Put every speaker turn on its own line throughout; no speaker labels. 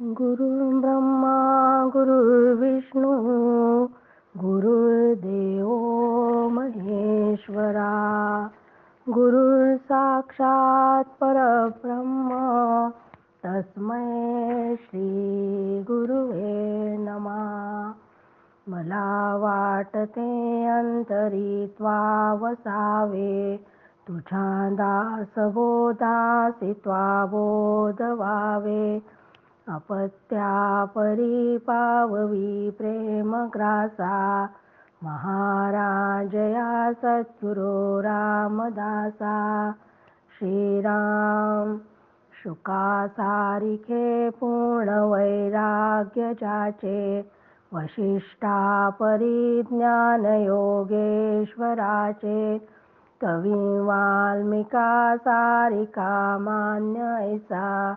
गुरुर्ब्रह्मा गुरुर्विष्णू गुरुर्देव महेश्वरा गुरुर् साक्षात परब्रह्म तस्मै श्री गुरुवे नमा। मला वाटते अंतरी वसावे तुझ्या दासबोधासी त्वा बोध व्हावे अपत्या परिपाववी प्रेमग्रासा महाराजया सद्गुरो रामदासा। श्रीराम शुका सारिखे पूर्ण वैराग्य जाचे वशिष्ठा परिज्ञान योगेश्वराचे कवी वाल्मिका सारिका मान्य ऐसा।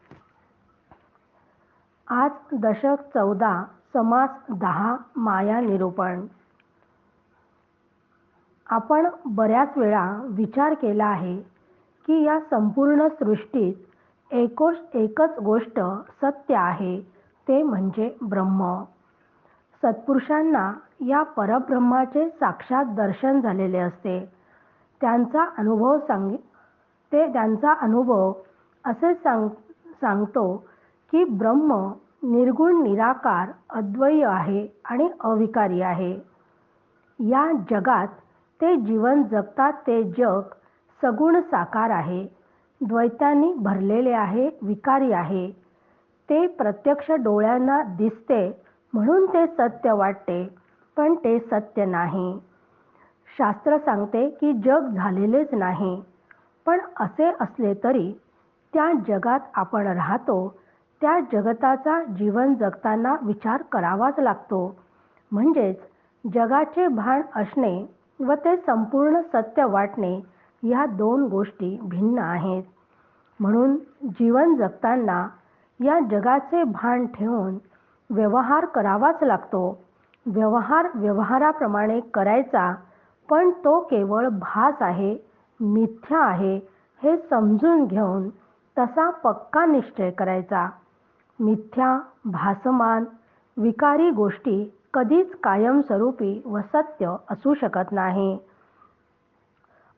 आज दशक चौदा समास दहा माया निरूपण. आपण बऱ्याच वेळा विचार केला आहे की या संपूर्ण सृष्टीत एकोश एकच गोष्ट सत्य आहे ते म्हणजे ब्रह्म. सत्पुरुषांना या परब्रह्माचे साक्षात दर्शन झालेले असते. त्यांचा अनुभव सांग ते त्यांचा अनुभव असे सांग सांगतो की ब्रह्म निर्गुण निराकार अद्वैय आहे आणि अविकारी आहे. या जगात ते जीवन जगतात ते जग सगुण साकार आहे. द्वैतांनी भरलेले आहे विकारी आहे. ते प्रत्यक्ष डोळ्यांना दिसते म्हणून ते सत्य वाटते पण ते सत्य नाही. शास्त्र सांगते की जग झालेलेच नाही पण असे असले तरी त्या जगात आपण राहतो त्या जगताचा जीवन जगताना विचार करावाच लागतो. म्हणजेच जगाचे भान असणे व ते संपूर्ण सत्य वाटणे या दोन गोष्टी भिन्न आहेत. म्हणून जीवन जगताना या जगाचे भान ठेवून व्यवहार करावाच लागतो. व्यवहार व्यवहाराप्रमाणे करायचा पण तो केवळ भास आहे मिथ्या आहे हे समजून घेऊन तसा पक्का निश्चय करायचा. मिथ्या भासमान विकारी गोष्टी कधीच कायमस्वरूपी व सत्य असू शकत नाही.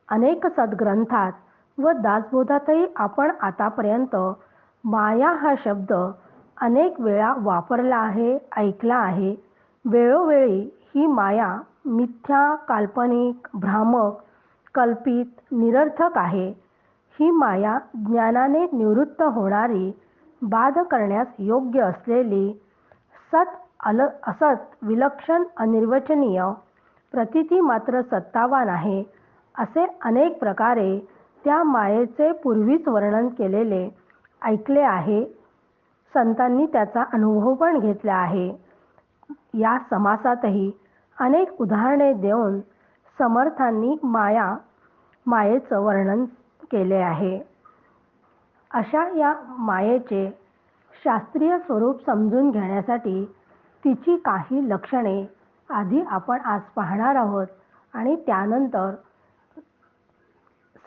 अनेक सद्ग्रंथात व दासबोधातही आपण आतापर्यंत माया हा शब्द अनेक वेळा वापरला आहे ऐकला आहे. वेळोवेळी ही माया मिथ्या काल्पनिक भ्रामक कल्पित निरर्थक आहे. ही माया ज्ञानाने निवृत्त होणारी बाध करण्यास योग्य असलेली सत अल असत विलक्षण अनिर्वचनीय प्रतिती मात्र सत्तावान आहे असे अनेक प्रकारे त्या मायेचे पूर्वीच वर्णन केलेले ऐकले आहे. संतांनी त्याचा अनुभव पण घेतला आहे. या समासातही अनेक उदाहरणे देऊन समर्थांनी माया मायेचं वर्णन केले आहे. अशा या मायेचे शास्त्रीय स्वरूप समजून घेण्यासाठी तिची काही लक्षणे आधी आपण आज पाहणार आहोत आणि त्यानंतर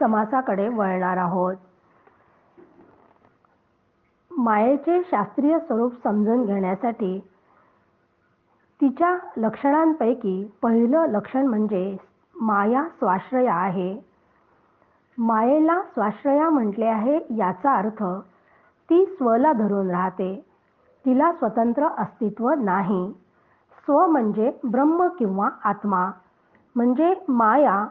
समासाकडे वळणार आहोत. मायेचे शास्त्रीय स्वरूप समजून घेण्यासाठी तिच्या लक्षणांपैकी पहिलं लक्षण म्हणजे माया स्वाश्रय आहे. मायेला स्वाश्रया म्हटले आहे याचा अर्थ ती स्वला धरून राहते. तिला स्वतंत्र अस्तित्व नाही. स्व म्हणजे ब्रह्म किंवा आत्मा. म्हणजे माया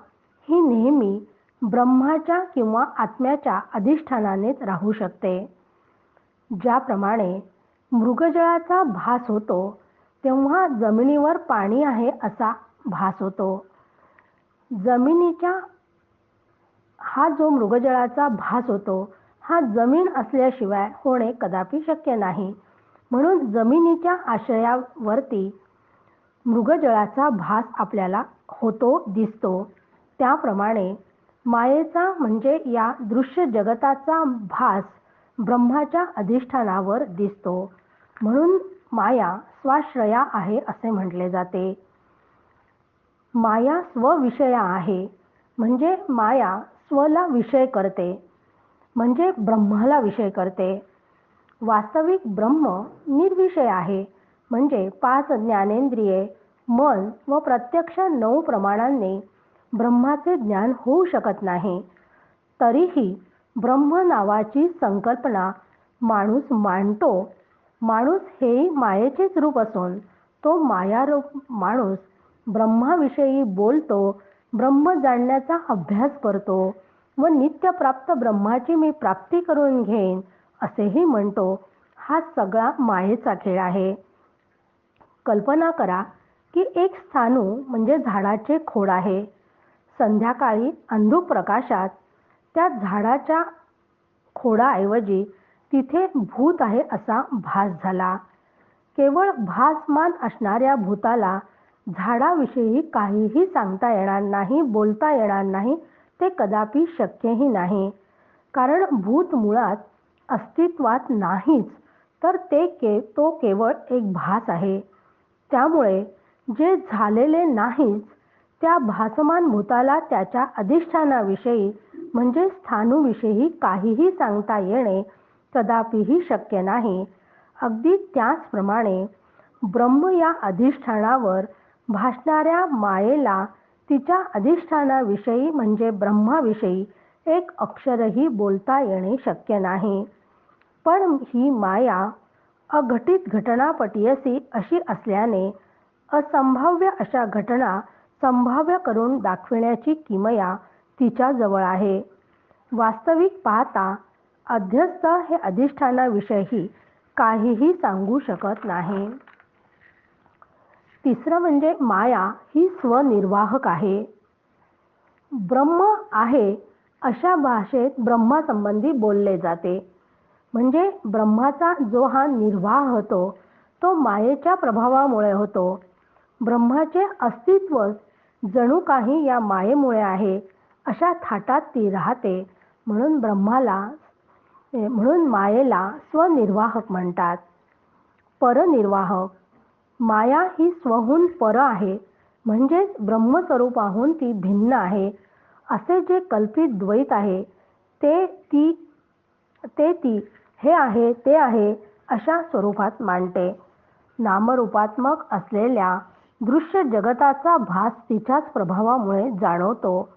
ही नेहमी ब्रह्माच्या किंवा आत्म्याच्या अधिष्ठानानेच राहू शकते. ज्याप्रमाणे मृगजळाचा भास होतो तेव्हा जमिनीवर पाणी आहे असा भास होतो. जमिनीच्या हा जो मृगजळाचा भास होतो हा जमीन असल्याशिवाय होणे कदापि शक्य नाही. म्हणून जमिनीच्या आशयावरती मृगजळाचा भास आपल्याला होतो दिसतो. त्याप्रमाणे मायेचा म्हणजे या दृश्य जगताचा भास ब्रह्माच्या अधिष्ठानावर दिसतो. म्हणून माया स्वाश्रया आहे असे म्हटले जाते. माया स्वविषया आहे. म्हणजे माया स्वला विषय करते म्हणजे ब्रह्माला विषय करते. वास्तविक ब्रह्म निर्विषय आहे म्हणजे पाच ज्ञानेंद्रिये मन व प्रत्यक्ष नऊ प्रमाणांनी ब्रह्माचे ज्ञान होऊ शकत नाही. तरीही ब्रह्म नावाची संकल्पना माणूस मांडतो. माणूस हे मायेचेच रूप असून तो मायारूप माणूस ब्रह्माविषयी बोलतो ब्रह्म जाणण्याचा अभ्यास करतो व नित्यप्राप्त ब्रह्माची मी प्राप्ती करून घेईन असेही म्हणतो. हा सगळा मायेचा खेळ आहे. कल्पना करा की एक स्थानू म्हणजे झाडाचे खोड आहे. संध्याकाळी अंधुक प्रकाशात त्या झाडाच्या खोडाऐवजी तिथे भूत आहे असा भास झाला. केवळ भासमान असणाऱ्या भूताला झाडाविषयी काहीही सांगता येणार नाही बोलता येणार नाही ते कदापि शक्यही नाही. कारण भूत मुळात अस्तित्वात नाहीच तर ते के तो केवळ एक भास आहे. त्यामुळे जे झालेले नाहीच त्या भासमान भूताला त्याच्या अधिष्ठानाविषयी म्हणजे स्थानूविषयी काहीही सांगता येणे कदापिही शक्य नाही. अगदी त्याचप्रमाणे ब्रह्म या अधिष्ठानावर भासणाऱ्या मायेला तिच्या अधिष्ठानाविषयी म्हणजे ब्रह्माविषयी एक अक्षरही बोलता येणे शक्य नाही. पण ही माया अघटित घटनापटीयसी अशी असल्याने असंभाव्य अशा घटना संभाव्य करून दाखविण्याची किमया तिच्याजवळ आहे. वास्तविक पाहता अध्यस्थ हे अधिष्ठानाविषयी काहीही सांगू शकत नाही. तिसरं म्हणजे माया ही स्वनिर्वाहक आहे. ब्रह्म आहे अशा भाषेत ब्रह्मासंबंधी बोलले जाते. म्हणजे ब्रह्माचा जो हा निर्वाह होतो तो मायेच्या प्रभावामुळे होतो. ब्रह्माचे अस्तित्व जणू काही या मायेमुळे आहे अशा थाटात ती राहते म्हणून ब्रह्माला म्हणून मायेला स्वनिर्वाहक म्हणतात. परनिर्वाहक. माया ही स्वहून पर आहे. म्हणजेच ब्रह्मस्वरूपाहून ती भिन्न आहे. असे जे कल्पित द्वैत आहे ते ती ते ती हे आहे ते आहे अशा स्वरूपात मांडते. नामरूपात्मक असलेल्या दृश्य जगताचा भास तिच्याच प्रभावामुळे जाणवतो.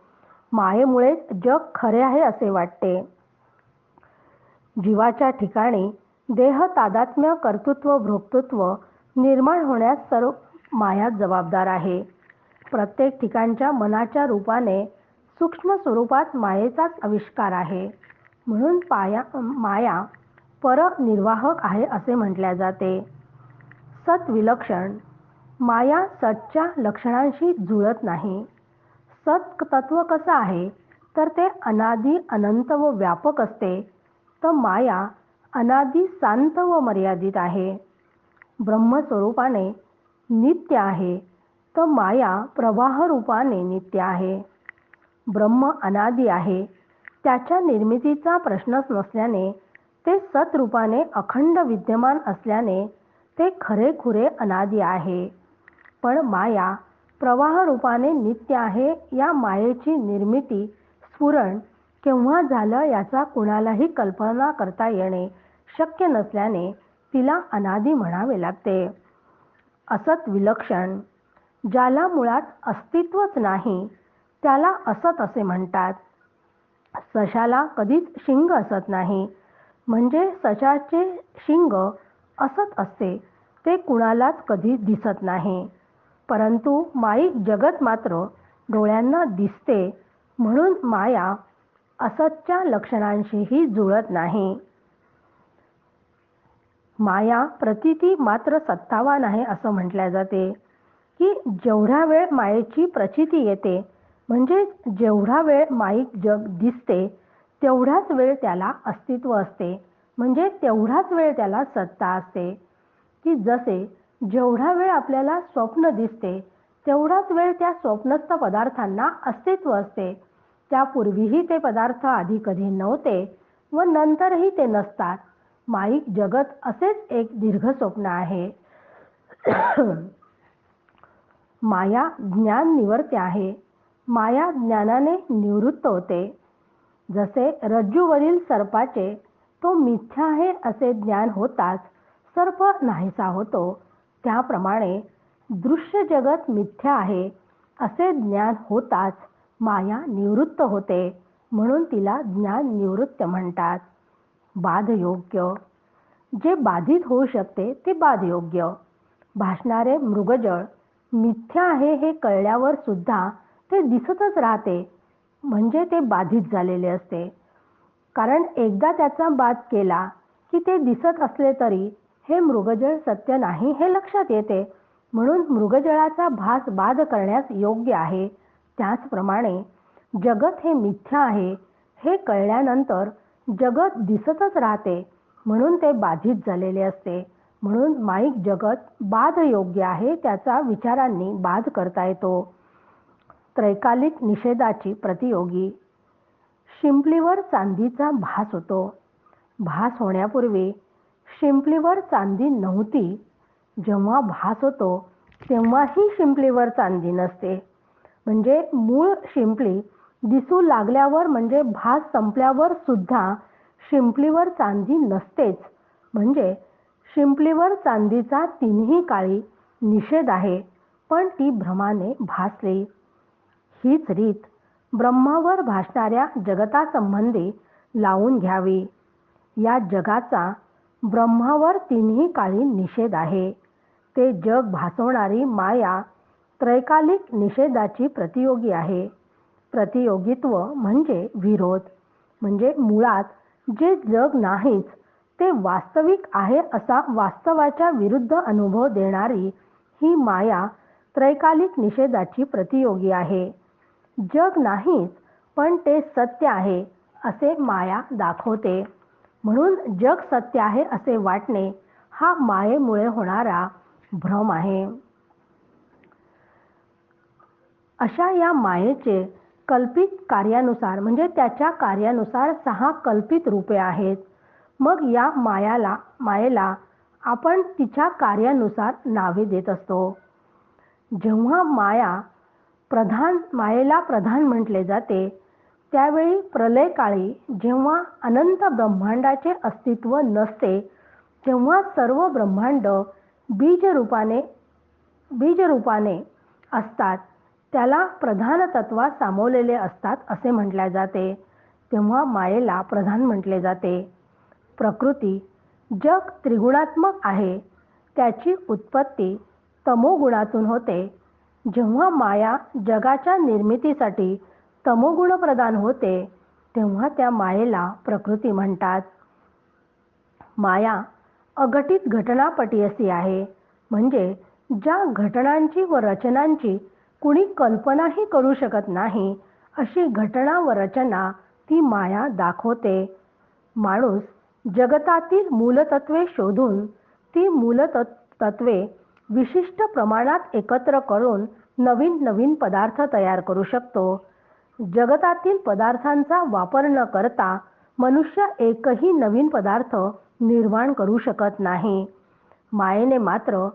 मायेमुळेच जग खरे आहे असे वाटते. जीवाच्या ठिकाणी देह तादात्म्य कर्तृत्व भोक्तृत्व निर्माण होण्यास सर्व माया जबाबदार आहे. प्रत्येक ठिकाणच्या मनाच्या रूपाने सूक्ष्म स्वरूपात मायेचाच आविष्कार आहे. म्हणून पाया माया परनिर्वाहक आहे असे म्हटले जाते. सत विलक्षण माया सतच्या लक्षणांशी जुळत नाही. सत तत्व कसं आहे? तर ते अनादी अनंत व व्यापक असते. तर माया अनादी शांत व मर्यादित आहे. ब्रह्मस्वरूपाने नित्य आहे तर माया प्रवाह रूपाने नित्य आहे. ब्रह्म अनादी आहे त्याच्या निर्मितीचा प्रश्नच नसल्याने ते सतरूपाने अखंड विद्यमान असल्याने ते खरेखुरे अनादी आहे. पण माया प्रवाह रूपाने नित्य आहे या मायेची निर्मिती स्फुरण केव्हा झालं याचा कुणालाही कल्पना करता येणे शक्य नसल्याने तिला अनादी म्हणावे लागते. असत विलक्षण. ज्याला मुळात अस्तित्वच नाही त्याला असत असे म्हणतात. सशाला कधीच शिंग असत नाही. म्हणजे सशाचे शिंग असत असते ते कुणालाच कधी दिसत नाही. परंतु माईक जगत मात्र डोळ्यांना दिसते म्हणून माया असतच्या लक्षणांशीही जुळत नाही. माया प्रतिती मात्र सत्तावान आहे असं म्हटल्या जाते. की जेवढा वेळ मायेची प्रचिती येते म्हणजे जेवढा वेळ माईक जग दिसते तेवढाच वेळ त्याला अस्तित्व असते. म्हणजे तेवढाच वेळ त्याला सत्ता असते. की जसे जेवढा वेळ आपल्याला स्वप्न दिसते तेवढाच वेळ त्या स्वप्नस्थ पदार्थांना अस्तित्व असते. त्यापूर्वीही ते पदार्थ आधी कधी नव्हते व नंतरही ते नसतात. माईक जगत असेच एक दीर्घ स्वप्न आहे. माया ज्ञान निवर्ते आहे. माया ज्ञानाने निवृत्त होते. जसे रज्जूवरील सर्पाचे तो मिथ्या आहे असे ज्ञान होताच सर्प नाहीसा होतो. त्याप्रमाणे दृश्य जगत मिथ्या आहे असे ज्ञान होताच माया निवृत्त होते म्हणून तिला ज्ञान निवृत्त म्हणतात. बाधयोग्य. जे बाधित होऊ शकते ते बाधयोग्य. भासणारे मृगजळ मिथ्या आहे हे कळल्यावर सुद्धा ते दिसतच राहते म्हणजे ते बाधित झालेले असते. कारण एकदा त्याचा बाध केला की ते दिसत असले तरी हे मृगजळ सत्य नाही हे लक्षात येते. म्हणून मृगजळाचा भास बाध करण्यास योग्य आहे. त्याचप्रमाणे जगत हे मिथ्या आहे हे कळल्यानंतर जगत दिसतच राहते. म्हणून ते बाधित झालेले असते. म्हणून माईक जगत बाध योग्य आहे त्याचा विचारांनी बाध करता येतो. त्रैकालिक निषेधाची प्रतियोगी. शिंपलीवर चांदीचा भास होतो. भास होण्यापूर्वी शिंपलीवर चांदी नव्हती. जेव्हा भास होतो तेव्हाही शिंपलीवर चांदी नसते. म्हणजे मूळ शिंपली दिसू लागल्यावर म्हणजे भास संपल्यावर सुद्धा शिंपलीवर चांदी नसतेच. म्हणजे शिंपलीवर चांदीचा तिन्ही काळी निषेध आहे पण ती भ्रमाने भासली. हीच रीत ब्रह्मावर भासणाऱ्या जगतासंबंधी लावून घ्यावी. या जगाचा ब्रह्मावर तिन्ही काळी निषेध आहे. ते जग भासवणारी माया त्रैकालिक निषेधाची प्रतियोगी आहे. प्रतियोगित्व म्हणजे विरोध. म्हणजे मुळात जे जग नाहीच ते वास्तविक आहे असा वास्तवाच्या विरुद्ध अनुभव देणारी ही माया त्रैकालिक निषेधाची प्रतियोगी आहे. जग नाहीच पण ते सत्य आहे असे माया दाखवते. म्हणून जग सत्य आहे असे वाटणे हा मायेमुळे होणारा भ्रम आहे. अशा या मायेचे कल्पित कार्यानुसार म्हणजे त्याच्या कार्यानुसार सहा कल्पित रूपे आहेत. मग या मायाला मायेला आपण तिच्या कार्यानुसार नावे देत असतो. जेव्हा माया प्रधान मायेला प्रधान म्हटले जाते त्यावेळी प्रलयकाळी जेव्हा अनंत ब्रह्मांडाचे अस्तित्व नसते तेव्हा सर्व ब्रह्मांड बीजरूपाने बीजरूपाने असतात. त्याला प्रधान तत्वात सामावलेले असतात असे म्हटले जाते. तेव्हा मायेला प्रधान म्हटले जाते. प्रकृती जग त्रिगुणात्मक आहे. त्याची उत्पत्ती तमोगुणातून होते. जेव्हा माया जगाच्या निर्मितीसाठी तमोगुण प्रदान होते तेव्हा त्या मायेला प्रकृती म्हणतात. माया अघटित घटनापटी अशी आहे. म्हणजे ज्या घटनांची व रचनांची कुणी कल्पनाही करू शकत नाही अशी घटना व रचना ती माया दाखवते. माणूस जगतातील मूलतत्वे शोधून ती मूलतत्वे विशिष्ट प्रमाणात एकत्र करून नवीन नवीन पदार्थ तयार करू शकतो. जगतातील पदार्थांचा वापर न करता मनुष्य एकही नवीन पदार्थ निर्माण करू शकत नाही. मायेने मात्र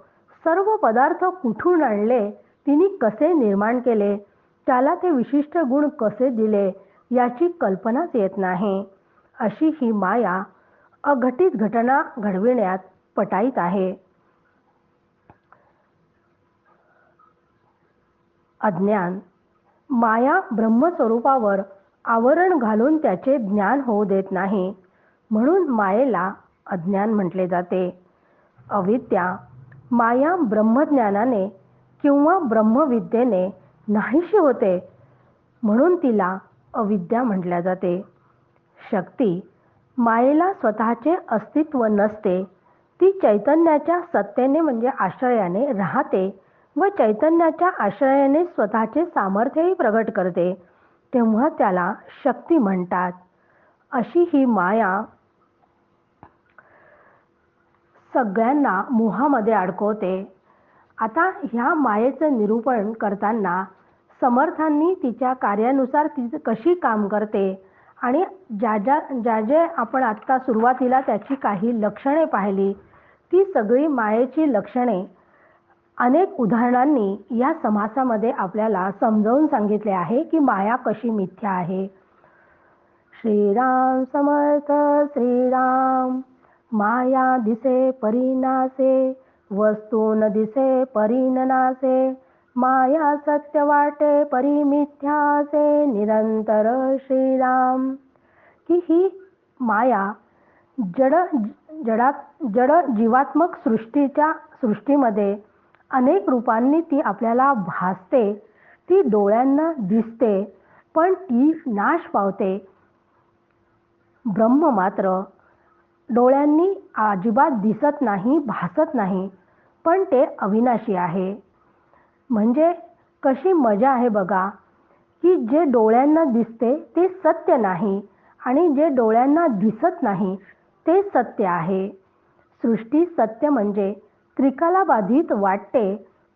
सर्व पदार्थ कुठून आणले तिने कसे निर्माण केले? त्याला ते विशिष्ट गुण कसे दिले याची कल्पनाच येत नाही. अशी ही माया अघटित घटना घडविण्यात पटाईत आहे. अज्ञान. माया ब्रह्मस्वरूपावर आवरण घालून त्याचे ज्ञान होऊ देत नाही. म्हणून मायेला अज्ञान म्हटले जाते. अविद्या. माया ब्रह्मज्ञानाने किंवा ब्रह्मविद्येने नाहीशी होते म्हणून तिला अविद्या म्हटल्या जाते. शक्ती मायेला स्वतःचे अस्तित्व नसते ती चैतन्याच्या सत्तेने म्हणजे आश्रयाने राहते व चैतन्याच्या आश्रयाने स्वतःचे सामर्थ्यही प्रगट करते तेव्हा त्याला शक्ती म्हणतात. अशी ही माया सगळ्यांना मोहामध्ये अडकवते. आता ह्या मायेचं निरूपण करताना समर्थांनी तिच्या कार्यानुसार ती कशी काम करते आणि ज्या ज्या ज्या जे आपण आत्ता सुरुवातीला त्याची काही लक्षणे पाहिली ती सगळी मायेची लक्षणे अनेक उदाहरणांनी या समासामध्ये आपल्याला समजावून सांगितले आहे की माया कशी मिथ्या आहे. श्रीराम समर्थ श्रीराम माया दिसे परिनासे वस्तू न दिसे परिननासे माया सत्य वाटे परिमिथ्यासे निरंतर श्रीराम. की ही माया जड जडा जड जीवात्मक सृष्टीच्या सृष्टीमध्ये अनेक रूपांनी ती आपल्याला भासते ती डोळ्यांना दिसते पण ती नाश पावते. ब्रह्म मात्र डोळ्यांनी अजिबात दिसत नाही भासत नाही. पण ते अविनाशी आहे. म्हणजे कशी मजा आहे बघा की जे डोळ्यांना दिसते ते सत्य नाही आणि जे डोळ्यांना दिसत नाही ते सत्य आहे. सृष्टी सत्य म्हणजे त्रिकालाबाधित वाटते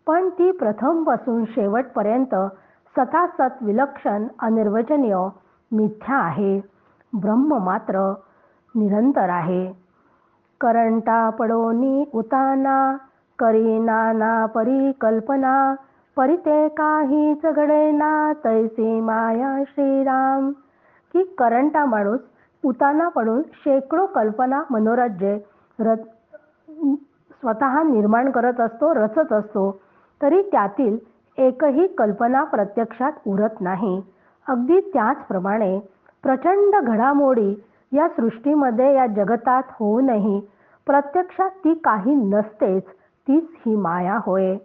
पण ती प्रथमपासून शेवटपर्यंत सतासत विलक्षण अनिर्वचनीय मिथ्या आहे. ब्रह्म मात्र निरंतर आहे. करंटा पडोनी उताना करी नाना परिकल्पना परिते काहीच घडेना तैसी माया श्रीराम. की करंटा माणूस उताना पडून शेकडो कल्पना मनोराज्ये रच स्वतः निर्माण करत असतो रचत असतो तरी त्यातील एकही कल्पना प्रत्यक्षात उरत नाही. अगदी त्याचप्रमाणे प्रचंड घडामोडी या सृष्टीमध्ये या जगतात होऊनही प्रत्यक्षात ती काही नसतेच. तीच ही माया होय.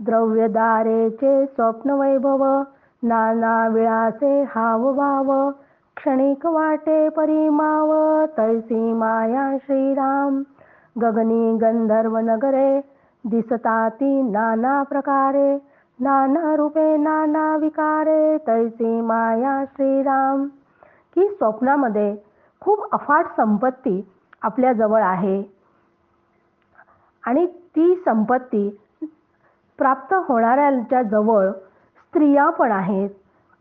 द्रव्यदारेचे स्वप्नवैभव नाना विळाचे हावभाव क्षणिक वाटे परिमाव तैसी माया श्रीराम. गगनी गंधर्व नगरे दिसताती नाना प्रकारे नाना रूपे नाना विकारे तैसी माया श्रीराम. की स्वप्नामध्ये खूप अफाट संपत्ती आपल्याजवळ आहे. आणि ती संपत्ती प्राप्त होणाऱ्यांच्या जवळ स्त्रिया पण आहेत.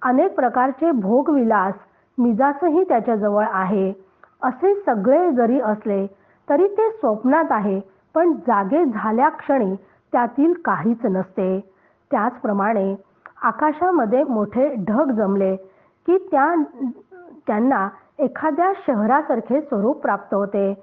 अनेक प्रकारचे भोगविलास मिजासही त्याच्याजवळ आहे. असे सगळे जरी असले तरी ते स्वप्नात आहे पण जागे झाल्या क्षणी त्यातील काहीच नसते. त्याचप्रमाणे आकाशामध्ये मोठे ढग जमले की त्या त्यांना एखाद्या शहरासारखे स्वरूप प्राप्त होते.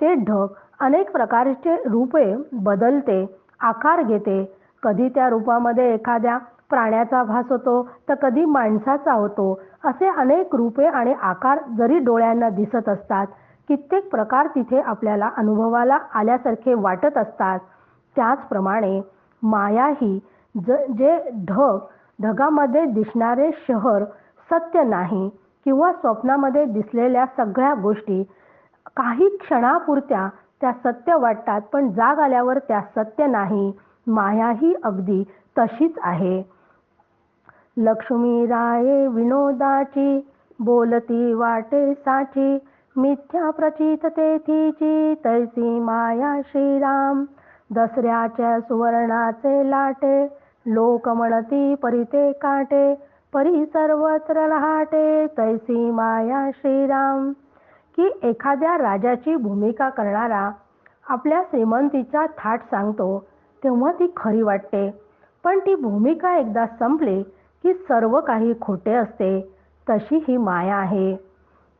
ते ढग अनेक प्रकारचे रूपे बदलते आकार घेते. कधी त्या रूपामध्ये एखाद्या प्राण्याचा भास होतो तर कधी माणसाचा होतो असे अनेक रूपे आणि आकार जरी डोळ्यांना दिसत असतात कित्येक प्रकार तिथे आपल्याला अनुभवाला आल्यासारखे वाटत असतात. त्याचप्रमाणे माया ही ज जे ढग ढगामध्ये दिसणारे शहर सत्य नाही किंवा स्वप्नामध्ये दिसलेल्या सगळ्या गोष्टी काही क्षणापुरत्या त्या सत्य वाटतात पण जाग आल्यावर त्या सत्य नाही. माया ही अगदी तशीच आहे. लक्ष्मी राये विनोदाची बोलती वाटे साची मिथ्या प्रचित तेथीची तैसी माया श्रीराम. दसऱ्याच्या सुवर्णाचे लाटे लोक म्हणती परिते काटे परी सर्वत्र रहाटे तैसी माया श्रीराम. की एखाद्या राजाची भूमिका करणारा आपल्या श्रीमंतीचा थाट सांगतो तेव्हा ती खरी वाटते. पण ती भूमिका एकदा संपली की सर्व काही खोटे असते तशी ही माया आहे.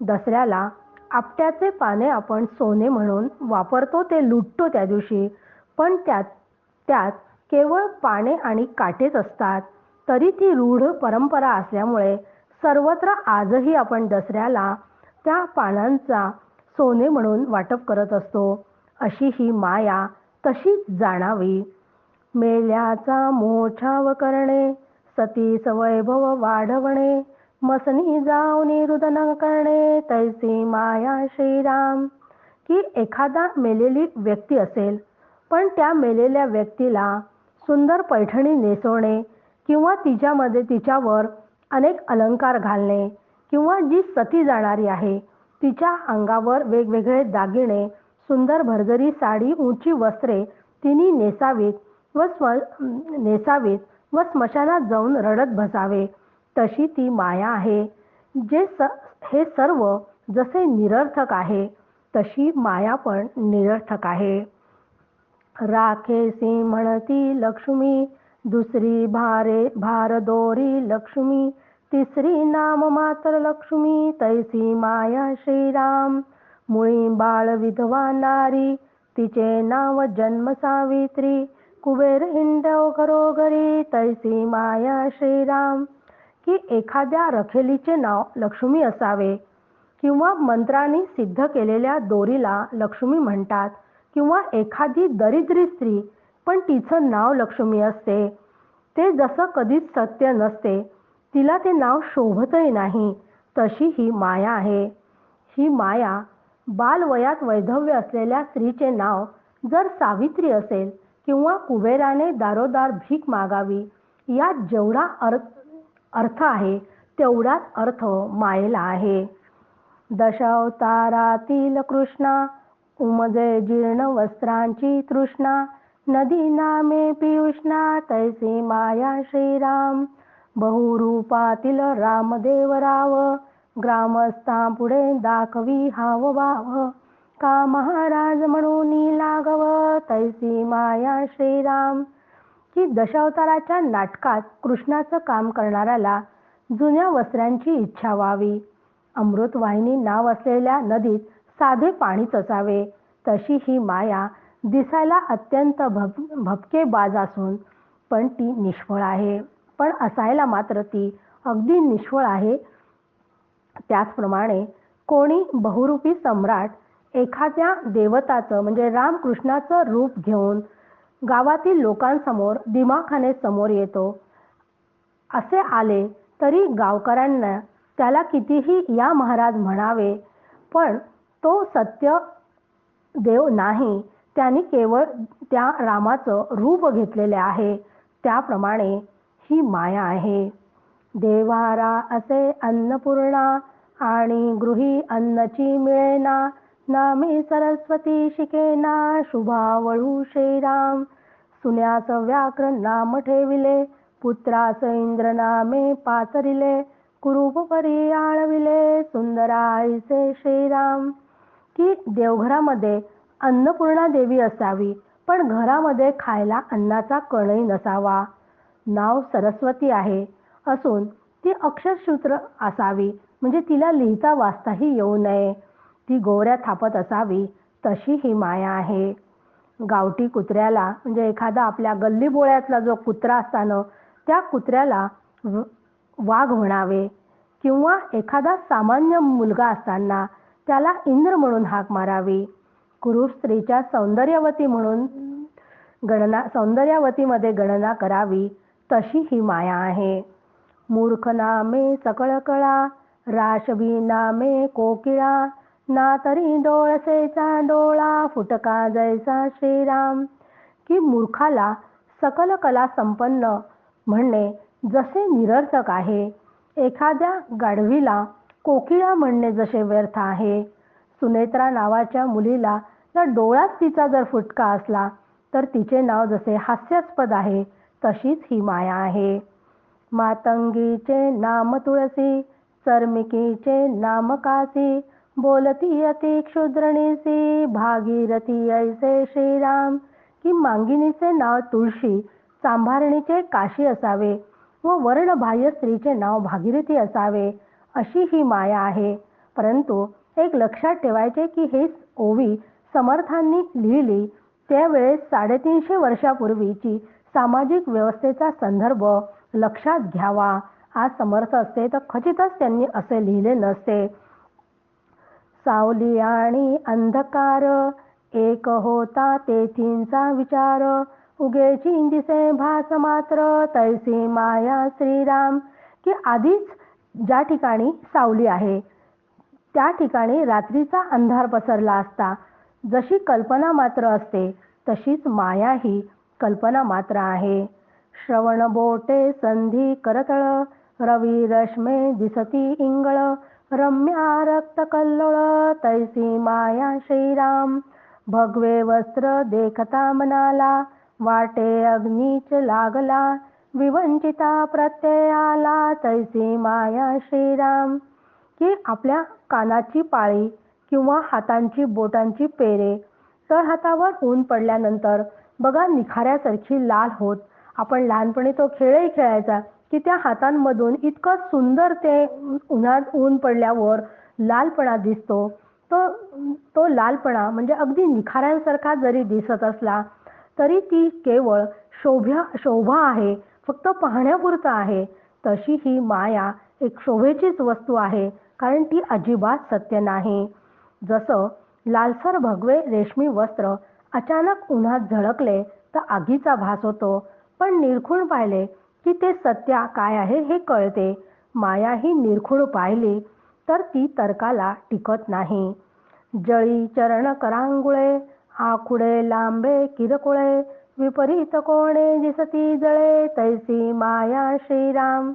दसऱ्याला आपट्याचे पाने आपण सोने म्हणून वापरतो ते लुटतो त्या दिवशी. पण त्यात त्यात केवळ पाने आणि काटेच असतात. तरी ती रूढ परंपरा असल्यामुळे सर्वत्र आजही आपण दसऱ्याला त्या पानांचा सोने म्हणून वाटप करत असतो. अशी ही माया तशीच जाणावी. मेल्याचा मोछाव करणे सती वैभव वाढवणे मसनी जाऊन रुदन करणे तैसी माया श्रीराम. की एखादा मेलेली व्यक्ती असेल पण त्या मेलेल्या व्यक्तीला सुंदर पैठणी नेसवणे किंवा तिच्यामध्ये तिच्यावर अनेक अलंकार घालणे किंवा जी सती जाणारी आहे तिच्या अंगावर वेगवेगळे दागिने सुंदर भरजरी साडी उंची वस्त्रे तिने नेसावीत व स्म नेसावीत व स्मशानात जाऊन रडत बसावे. तशी ती माया आहे. जे स हे सर्व जसे निरर्थक आहे तशी माया पण निरर्थक आहे. राखेसी म्हणती लक्ष्मी दुसरी भारे भारदोरी लक्ष्मी तिसरी नाम मात्र लक्ष्मी तैसी माया श्रीराम. मुळी बाळ विधवा नारी तिचे नाव जन्म सावित्री. कुबेर हिंडव घरोघरी तैसी माया श्रीराम. की एखाद्या रखेलीचे नाव लक्ष्मी असावे किंवा मंत्रांनी सिद्ध केलेल्या दोरीला लक्ष्मी म्हणतात किंवा एखादी दरिद्री स्त्री पण तिचं नाव लक्ष्मी असते. ते जसं कधीच सत्य नसते तिला ते नाव शोभतही नाही. तशी ही माया आहे. ही माया बालवयात वैधव्य असलेल्या स्त्रीचे नाव जर सावित्री असेल किंवा कुबेराने दारोदार भीक मागावी यात जेवढा अर्थ अर्थ आहे तेवढाच अर्थ मायेला आहे. दशावतारातील कृष्णा उमजे जीर्ण वस्त्रांची तृष्णा नदी नामे पियुष्णा तैसी माया श्रीराम बहुरूपातील रामदेव राव ग्रामस्थांपुढे दाखवी हाव भाव. का महाराज म्हणून लागव तैसी माया श्रीराम? की दशावताराच्या नाटकात कृष्णाचं काम करणाऱ्याला जुन्या वस्त्रांची इच्छा व्हावी? अमृतवाहिनी नाव असलेल्या नदीत साधे पाणीच असावे तशी ही माया दिसायला अत्यंत भप भपकेबाज असून पण ती निष्फळ आहे. पण असायला मात्र ती अगदी निष्फळ आहे. त्याचप्रमाणे कोणी बहुरूपी सम्राट एखाद्या देवताचं म्हणजे रामकृष्णाचं रूप घेऊन गावातील लोकांसमोर दिमाखाने समोर येतो. असे आले तरी गावकऱ्यांना त्याला कितीही या महाराज म्हणावे पण तो सत्य देव नाही. त्याने केवळ त्या रामाचं रूप घेतलेले आहे. त्याप्रमाणे ही माया आहे. देवारा असे अन्नपूर्णा आणि गृही अन्नची मिळेना. नामे सरस्वती शिकेना शुभावळू श्रीराम. सुन्यास व्याक्र नाम ठेविले पुत्रास इंद्र नामे पाचरिले कुरूप परी आळविले सुंदराईसे श्रीराम. की देवघरामध्ये अन्नपूर्णा देवी असावी पण घरामध्ये खायला अन्नाचा कणही नसावा. नाव सरस्वती आहे असून ती अक्षरसूत्र असावी म्हणजे तिला लिहिता वाचताही येऊ नये. ती गोऱ्या थापत असावी तशी ही माया आहे. गावठी कुत्र्याला म्हणजे एखादा आपल्या गल्लीबोळ्यातला जो कुत्रा असताना त्या कुत्र्याला वाघ म्हणावे. किंवा एखादा सामान्य मुलगा असताना त्याला इंद्र म्हणून हाक मारावी. कुरुप स्त्रीच्या सौंदर्यवती म्हणून गणना सौंदर्यावतीमध्ये गणना करावी. तशी ही माया आहे. मूर्ख नामे सकळकळा राशवी नामे कोकिळा ना तरी डोळसेचा डोळा फुटका जैसा श्रीराम. की मूर्खाला सकल कला संपन्न म्हणणे जसे निरर्थक आहे. एखाद्या गाढवीला कोकिळा म्हणणे जसे व्यर्थ आहे. सुनेत्रा नावाच्या मुलीला जर डोळाच तिचा जर फुटका असला तर तिचे नाव जसे हास्यास्पद आहे. तशीच ही माया आहे. मातंगीचे नाम तुळसी चर्मिकीचे नाम कासी बोलती अति क्षुद्रणीसी भागीरथी ऐसे श्रीराम. की मांगिनीचे नाव तुळशी सांभारणीचे काशी असावे व वर्णबाह्य स्त्रीचे नाव भागीरथी असावे अशी ही माया आहे. परंतु एक लक्षात ठेवायचे की हे ओवी समर्थांनी लिहिली त्यावेळेस साडेतीनशे वर्षापूर्वीची सामाजिक व्यवस्थेचा संदर्भ लक्षात घ्यावा. आज समर्थ असते तर खचितच त्यांनी असे लिहिले नसते. सावली आणि अंधकार एक होता तेथींचा विचार. उगेची दिसे भास मात्र तैसी माया श्रीराम. की आधीच ज्या ठिकाणी सावली आहे त्या ठिकाणी रात्रीचा अंधार पसरला असता. जशी कल्पना मात्र असते तशीच माया ही कल्पना मात्र आहे. श्रवण बोटे संधी करतळ रवी रश्मे दिसती इंगळ रम्या रक्त कल्लोळ तैसी माया श्रीराम. भगवे वस्त्र देखता मनाला वाटे अग्नीच लागला विवंचिता प्रत्ययाला तैसी माया श्रीराम. की आपल्या कानाची पाळी किंवा हातांची बोटांची पेरे तर हातावर ऊन पडल्यानंतर बघा निखाऱ्यासारखी लाल होत. आपण लहानपणी तो खेळही खेळायचा. की त्या हातांमधून इतकं सुंदर ते उन्हात ऊन पडल्यावर लालपणा दिसतो. तो तो लालपणा म्हणजे अगदी निखाऱ्यांसारखा जरी दिसत असला तरी ती केवळ शोभ्या शोभा आहे. फक्त पाहण्यापुरतं आहे. तशी ही माया एक शोभेचीच वस्तू आहे कारण ती अजिबात सत्य नाही. जसं लालसर भगवे रेशमी वस्त्र अचानक उन्हात झळकले तर आगीचा भास होतो. पण निरखून पाहिले की ते सत्य काय आहे हे कळते. माया ही निरखून पाहिली तर ती तर्काला टिकत नाही. जळी चरण करांगुळे आखुडे लांबे किरकोळे विपरीत कोणे दिसती जळे तैसी माया श्रीराम.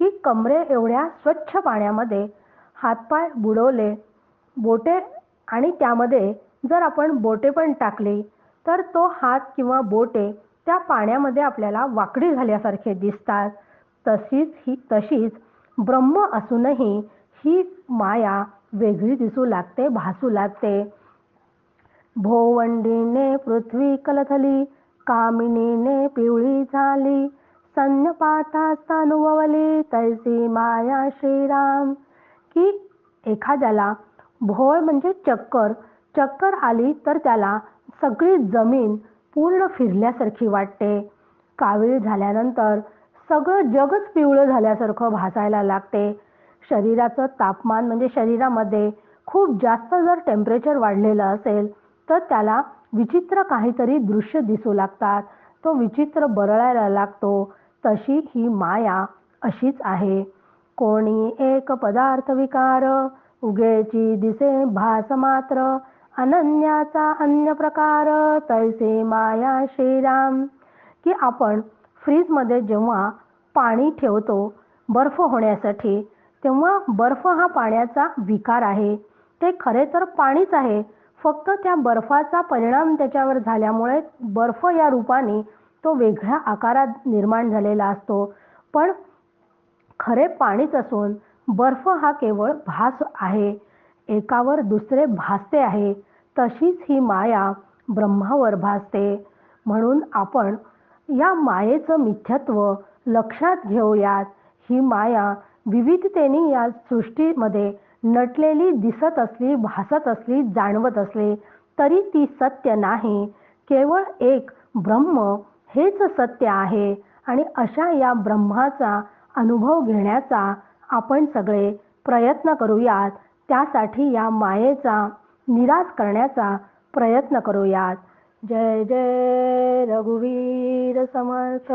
की कमरे एवढ्या स्वच्छ पाण्यामध्ये हातपाय बुडवले बोटे आणि त्यामध्ये जर आपण बोटे पण टाकली तर तो हात किंवा बोटे त्या पाण्यामध्ये आपल्याला वाकडी झाल्यासारखे दिसतात. तशीच ही तशीच ब्रह्म असूनही ही माया वेगळी दिसू लागते भासू लागते. भोवंडीने पृथ्वी कलथली कामिनीने पिवळी झाली. सन्नपाताच अनुभवली तैसी माया श्रीराम. की एखाद्याला भोळ म्हणजे चक्कर चक्कर आली तर त्याला सगळी जमीन पूर्ण फिरल्यासारखी वाटते. कावीळ झाल्यानंतर सगळं जगच पिवळं झाल्यासारखं भासायला लागते. शरीराचं तापमान म्हणजे शरीरामध्ये खूप जास्त जर टेम्परेचर वाढलेलं असेल तर त्याला विचित्र काहीतरी दृश्य दिसू लागतात. तो विचित्र बरळायला लागतो. तशी ही माया अशीच आहे. कोणी एक पदार्थ विकार उगेची दिसे भास मात्र. अनन्याचा अन्य प्रकार तैसे माया श्रीराम. की आपण फ्रीजमध्ये जेव्हा पाणी ठेवतो बर्फ होण्यासाठी तेव्हा बर्फ हा पाण्याचा विकार आहे. ते खरे तर पाणीच आहे. फक्त त्या बर्फाचा परिणाम त्याच्यावर झाल्यामुळे बर्फ या रूपाने तो वेगळ्या आकारात निर्माण झालेला असतो. पण खरे पाणीच असून बर्फ हा केवळ भास आहे. एकावर दुसरे भासते आहे. तशीच ही माया ब्रह्मावर भासते. म्हणून आपण या मायेचं मिथ्यत्व लक्षात घेऊयात. ही माया विविधतेने या सृष्टीमध्ये नटलेली दिसत असली भासत असली जाणवत असली तरी ती सत्य नाही. केवळ एक ब्रह्म हेच सत्य आहे आणि अशा या ब्रह्माचा अनुभव घेण्याचा आपण सगळे प्रयत्न करूयात. त्यासाठी या मायेचा निराश करण्याचा प्रयत्न करूयात. जय जय रघुवीर समर्थ.